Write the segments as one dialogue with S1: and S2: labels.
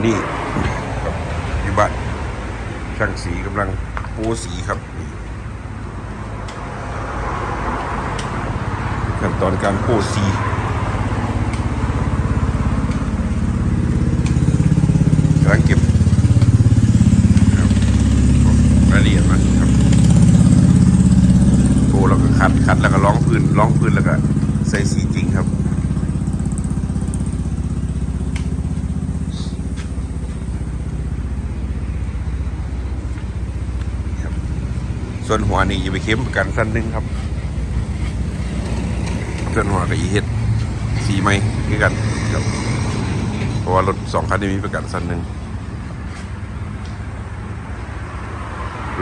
S1: อนนี้ครับที่บ้านช่างสีกำลังปูสีครับขั้นตอนการปูสีกำลังเก็บรายละเอียดมาครับปูแล้วก็คัดคัดแล้วก็ล้องพื้นล้องพื้นแล้วก็ใส่สีจริงครับ ส่วนหัวนี่อย่าไปเข้มประกันสั้นหนึงครับ ส่วนหัวกับอีเฮ็ดสีไหมคือกันครับเพราะว่ารถสองคันนี้มีประกันสั้นหนึ่ง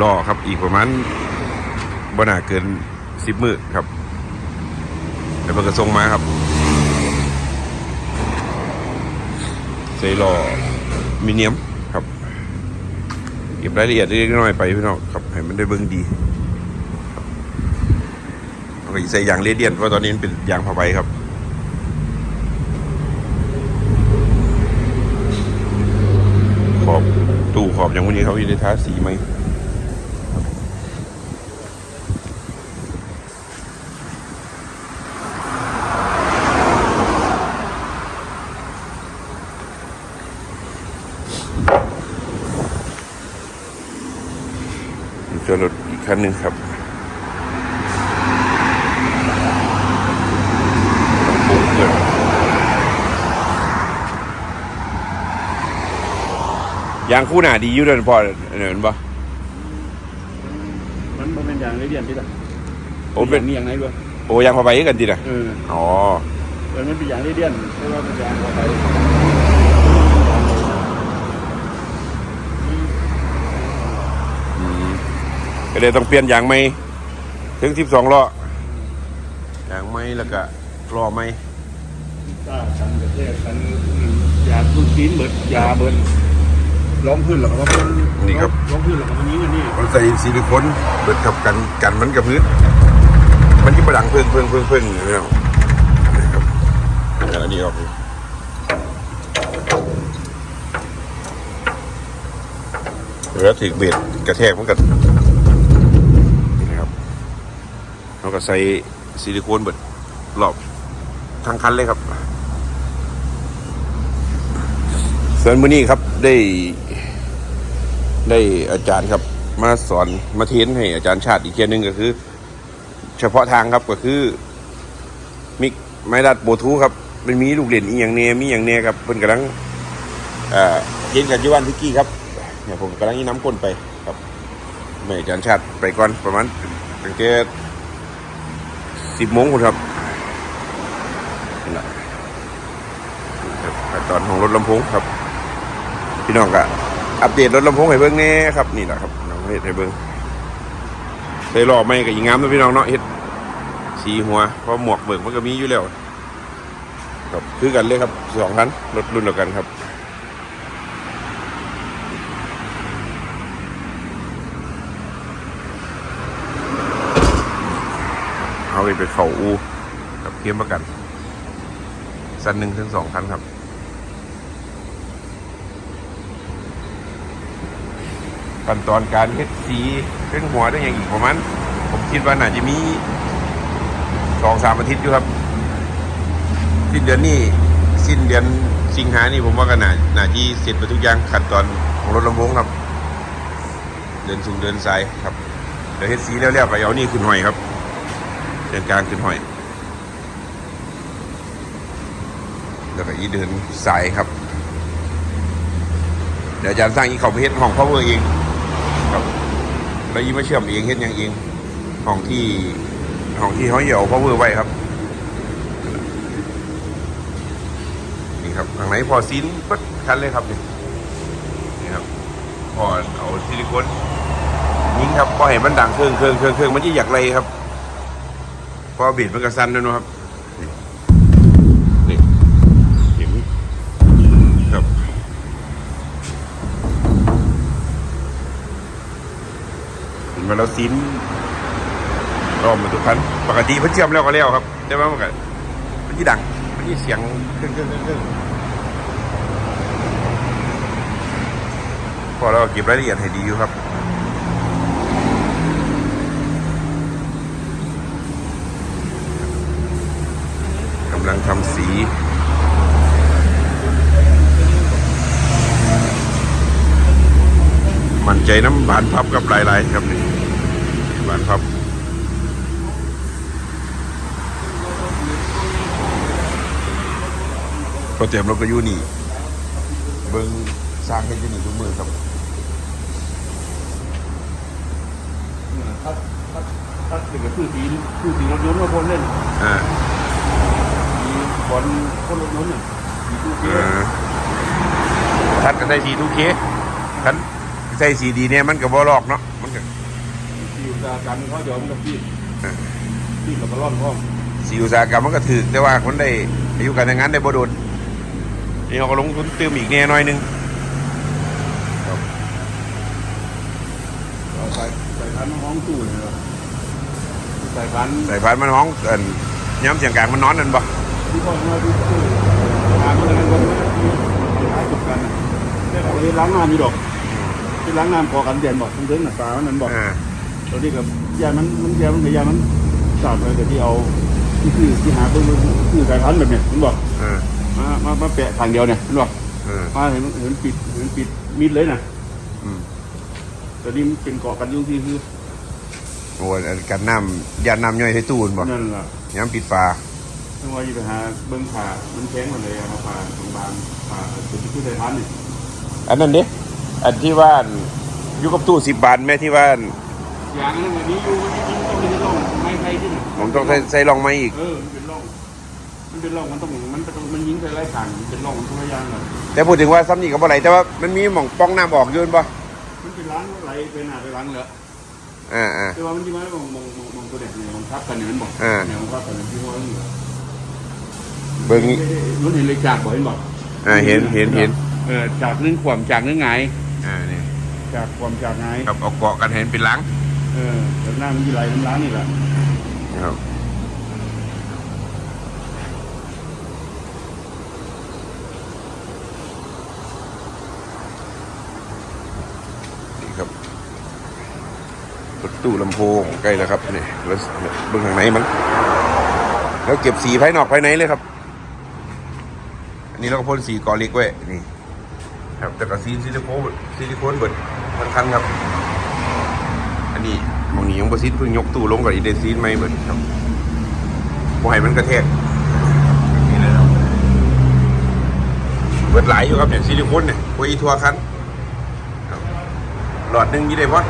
S1: รอครับอีกประมาณบ่น่าเกินสิบมือครับแล้วมันก็ส่งมาครับใส่รอมิเนียม เก็บรายละเอียดเล็กน้อยไปพี่น้องครับให้มันได้เบิ้งดีเราใส่ยางเรเดียนเพราะตอนนี้เป็นยางผ้าใบครับขอบตู้ขอบอย่างวันนี้เขาได้ทาสีไหมตัวรถอีก คันหนึ่งครับต้องปรุงเกินยางคู่หนาดีอยู่เดินพอเห็นปะ
S2: มันมันเป็นอย่างไรเดียนที่ละ
S1: โอ้เป็น
S2: มีอย่างไรด้วย
S1: โอ้ยางพาไปกันดีนะ
S2: เออ
S1: อ๋อ
S2: เออมันเป็นอย่างไรเดียนไม่ว่าเป็นอย่างอะไร
S1: อืม ก็เลยต้องเปลี่ยนยางไหมถึงสิบสองล้อยางไหมแล้วก็ล้อไหม
S2: ถ้าฉันประเทศฉันยาทุนจีนเบิดยาเบิดล้อมพื้นหรอกว่าเป็นล้อมพื้นหรอกว่านี้กันนี่
S1: มันใส่ซิลิโคนเบิดกับกันกันมันกับพื้นมันที่ประดังเพิ่งเพิ่งเพิ่งเพิ่งอยู่แล้วนะครับอันนี้ออกเดี๋ยวถึงเบ็ดกระแทกมันกันนี่นะครับ เราก็ใส่ซิลิโคนเบิดรอบทั้งคันเลยครับส่วนมื้อนี้ครับได้ได้อาจารย์ครับ มาสอนมาเทนให้อาจารย์ชาติอีกเทียหนึงก็คือ เฉพาะทางครับก็คือ มิกไม้ดัดโบทูครับมันมีลูกเล่นอีอย่างเนมีอย่างเนครับเพิ่นกำลังเย็นกันยุวันพิกกี้ครับเนี่ยผมกำลังยีน้ำก้นไปครับไม่อาจารย์ชาติไปก่อนประมาณตั้งแต่ สิบโมงคุณครับนั่นล่ะขับขั้นตอนของรถลำโพงครับ พี่น้องก็อัปเดตรถลำโพงให้เบิ่งแน่ครับนี่แหละครับน้องเฮ็ดให้เบิ่งใส่ล้อไม่ก็ยิงงามนะพี่น้องเนาะเฮ็ดสีหัวเพราะหมวกเบิกมันก็มีอยู่แล้วครับคือกันเลยครับสองคันรถรุ่นเดียวกันครับเอา ไปเข่าอูกับเทียมประกันสันหนึ่งถึงสองคันครับขั้นตอนการเฮ็ดสีเรื่องหัวได้อย่างอีกประมาณผมคิดว่าน่าจะมีสองสามอาทิตย์อยู่ครับ สิ้นเดือนนี้สิ้นเดือนสิงหานี่ผมว่าก็น่าน่าที่เสร็จไปทุกอย่างขั้นตอนของรถลำโพงครับ เดินสูงเดินสายครับเดี๋ยวเฮ็ดสีแล้วๆไปเอานี่ขึ้นหอยครับ เดินกลางขึ้นหอย แล้วก็อีเดินสายครับ เดี๋ยวอาจารย์สร้างอีเขาไปเฮ็ดห้องพ่อเวอร์เองครับแล้วยี่มาเชื่อมเองเฮ็ดอย่างเองห้องที่ห้องที่เขาเหยี่ยวพ่อเวอร์ไว้ครับนี่ครับข้างในพอซีนปึ๊ดคันเลยครับนี่นี่ครับพอเอาซิลิโคนยิงครับพอเห็นมันดังเครื่องเครื่องเครื่องเครื่องมันจะอยากไรครับ พอบีดมันกระสันด้วยนะครับนี่เห็นครับถึงมาแล้วซิมรอบมาทุกคันปกติเพิ่นเชื่อมแล้วก็แล้วครับ ได้ไหมมันก็มันที่ดังมันที่เสียงเครื่องเครื่องเครื่องเครื่องพอเราเก็บรายละเอียดให้ดีอยู่ครับ กำลังทำสี มั่นใจน้ำบานพับกับลายๆครับนี่บานพับพอเตรียมรถก็อยู่นี่ เบิ้งสร้างให้อยู่นี่ทุกมือครับ
S2: ถ้าถ้าถ้าถึงกับชื่อทีมชื่อทีมรถยนต์มาคนเล่น
S1: อ่า
S2: มี บอลคนรถยนต์เนี่ยมีตู้เก
S1: อ่าทัดก็ใส่สีทุกเคคันใส่สีดีเนี่ยมันก็บ่ลอกเนาะมันก็
S2: ที่อุตสาหกรรมเขายอมกับพี่
S1: อ่า
S2: พี่กับกระล่อนพ่อม
S1: สีอุตสาหกรรมมันก็ถือแต่ว่าคนได้อายุการทำงานได้บ่โดนนี่เขาก็ลงทุนเติมอีกแน่หน่อยหนึง
S2: เอาใส่ใส่พันธุ์ห้องตู้เลยเหรอใส่พันธุ์
S1: ใส่พานมันห้องเอิ้นย้ำเสียงกลางมันนอนนั่นบ่
S2: ที่พ่อมาดูตู้งานมันอะไรกันหลายจุดกันเนี่ยเราไปล้างน้ำมีดอกที่ล้างน้ำพอกันเด่นบอกทั้งเรื่องหน้าตามันนั่นบอก
S1: อ่า
S2: ตอนนี้กับยามันมันยามันกับยามันสาดเลยแต่ที่เอาที่คือที่หาเพิ่มคือสายพันธุ์แบบเนี้ยมันบอกมามามาแปะทางเดียวเนี่ยมันบอก
S1: อ่า
S2: มาเห็นเห็นปิดเห็นปิดมิดเลยนะแต่นี่เป็นเกาะกันยุ่งที่คือ
S1: โอ้ยกันน้ำยาน้ำย่อยใส่ตู้นบ่
S2: นั่นแหละ
S1: ย้ำปิดฝา
S2: ถ้าว่าจะไปหาเบิ้งผ่ามันแข็งมาเลยเอาผ่าโรงพยาบาลผ่าเป็นที่สายพันธุ์นี่
S1: อันนั้นเด้อันที่ว่าอันอยู่กับตู้สิบบาทแม่ที่ว่าอัน
S2: อย่างนั้นอันนี้อยู่มันจริงๆต้องมีร่องไม้ไผ่ที่ไหน
S1: ผมต้องใส่ใส่รองไม้อีก
S2: เออมันเป็นร่องมันเป็นร่องมันต้องมันเป็นมันยิงไปไล่ทางมันเป็นร่องทุกอย่างเลย
S1: แต่พูดถึงว่าซ้ำนี่ก็บ่ไหลแต่ว่ามันมีหม่องป้องน้ำออกอยืนบ่
S2: มันเป็นล้างไหลไปหน้าไปล้างเลย
S1: อ่าอ่า
S2: แต่ว่ามันที่มามองมองมองมองตัวเด็กเนี่ยมันทับกันเนี่ยมันบอก
S1: อ่า
S2: เนี่ยมันทับกันที่ว่ามัน
S1: เเบิ่งนี้
S2: มันเห็นเลยจากบ่เห็นบอก
S1: อ่าเห็นเห็นเห็น
S2: เออจากนึ่งขวมจากนึ่งไง
S1: อ่านี่
S2: จากขวมจากไง
S1: ครับเอาเกาะกันเห็นเป็นหลัง
S2: เออแล้วหน้ามันยี่ไหลมันล้างนี่แหละ
S1: ครับนี่ครับประตูลำโพงใกล้แล้วครับนี่แล้วเบื้องข้างในมัน แล้วเก็บสีภายนอกภายในเลยครับ อันนี้เราก็พ่นสีกอล็กไว้ นี่ ครับแต่ก็ซีซิลิโคนซิลิโคนเบิดทั้งคันครับ อันนี้มองนี้ยังประซิดเพิ่งยกตู้ลงกับอีเดซีนไม่เบิดครับบ่ให้มันกระแทกนี่เลยครับเบิดหลายอยู่ครับเนี่ยซิลิโคนเนี่ยพวกอีทัวคันหลอดหนึ่งยี่ได้พอด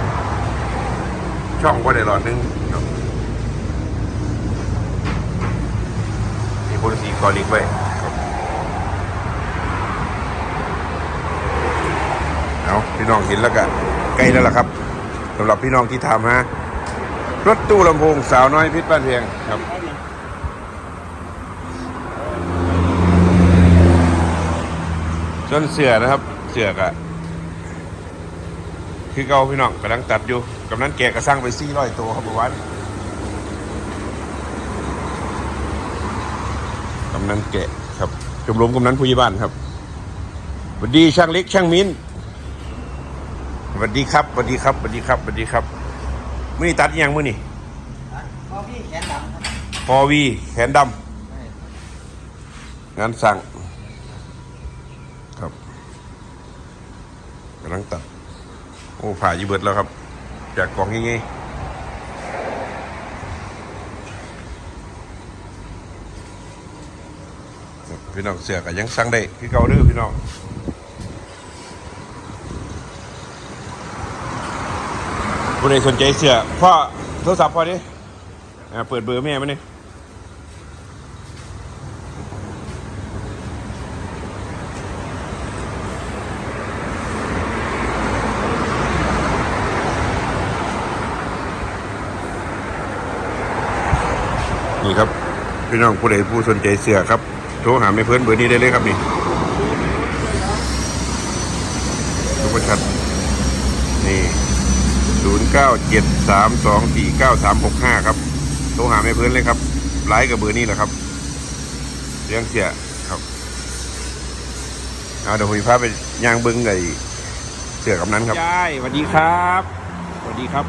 S1: ช่องก็ได้หลอดหนึ่งครับนี่พ่นสีกอล็กไว้ครับ เอาพี่ น้องเห็นแล้วก็ใกล้แล้วล่ะครับสำหรับพี่น้องที่ถามฮะรถตู้ลำโพงสาวน้อยพิษบ้านเพียงครับส่วนเสือนะครับ เสือกอะคือเก่าพี่น้องกำลังตัดอยู่กำนันแกะกระสร้างไปซี่ร้อยตัวครับวานกำนันแกะครับชมรมกำนันผู้ใหญ่บ้านครับสวัสดีช่างเล็กช่างมิ้น สวัสดีครับสวัสดีครับสวัสดีครับสวัสดีครับมื่อนี้ตัดอิหยังมื่อนี่
S3: พอพี่แขนดำครับ
S1: พอวีแขนดำงานสั่งครับกำลังตัด โอ้ผ่าอยู่เบิดแล้วครับ จากกล่องง่ายๆครับพี่น้องเสือก็ยังสั่งได้คือเกาเด้อพี่น้อง ผู้ใดสนใจเสื้อพ่อโทรศัพท์พ่อดิอ่าเปิดเบอร์แม่มาเนี่ยนี่ครับพี่น้องผู้ใดผู้สนใจเสื้อครับ โทรหาแม่เพื่อนเบอร์นี้ได้เลยครับนี่ทุกประชัดนี่ ศูนย์เก้าเจ็ดสามสองสี่เก้าสามหกห้าครับโทรหาแม่เพื่อนเลยครับไลน์กับเบอร์นี้แหละครับเรื่องเสียครับเอาเดี๋ยวผมพาไปย่างเบิ้งไอ้เซสื้อกำนันครับยายสวัสดีครับสวัสดีครับ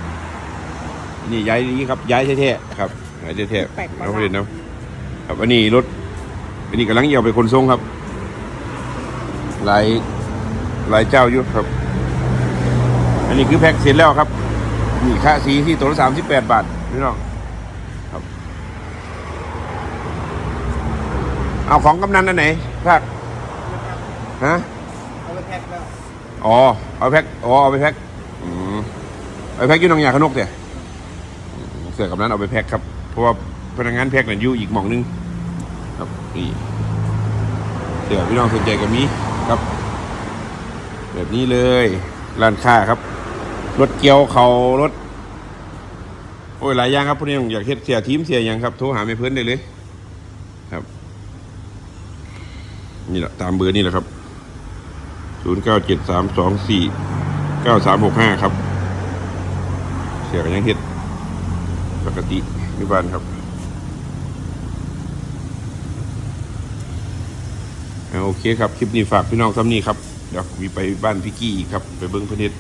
S1: นี่ย้ายนี้ครับย้ายแท้ๆครับย้ายแท้ๆน้องเรียนนะครับอันนี้รถอันนี้กำลังเหี่ยวไปคนทรงครับหลายหลายเจ้าอยู่ครับ อันนี้คือแพ็กเสร็จแล้วครับ นี่ค่าสีที่ตัวละสามสิบแปดบาทพี่น้องครับ เอาของกำนันอันไหนภาคฮะ
S3: เอาไปแพ็คแล้ว
S1: อ๋อเอาแพ็คอ๋อเอาไปแพ็คอืมเอาไปแพ็คอยุ่หนองยาขนกเดี๋ยเสือกับนั้นเอาไปแพ็คครับ เพราะว่าพนักงานแพ็คนั่นอยู่อีกหม่องนึง ครับนี่เสือพี่น้องสนใจกับมีครับ แบบนี้เลยร้านค้าครับ รถเกี่ยวเขารถ โอ้ยหลายอย่างครับพวกนี้อยากเฮ็ดเสียทีมเสียอย่างครับโทรหาไม่เพิ่นได้เลย ครับ นี่แหละตามเบอร์นี่แหละครับศูนย์เก้าเจ็ดสามสองสี่เก้าสามหกห้าครับ เสียกันยังเฮ็ดปกติที่บ้านครับโอเคครับ คลิปนี้ฝากพี่น้องซ้ำนี้ครับ เดี๋ยวมีไปบ้านพี่กี้อีกครับ ไปเบิ้งพื่อนเฮ็ด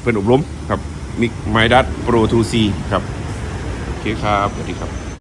S1: เพื่อนอบรมครับมิกไมดัตโปรทูซีครับ โอเคครับ สวัสดีครับ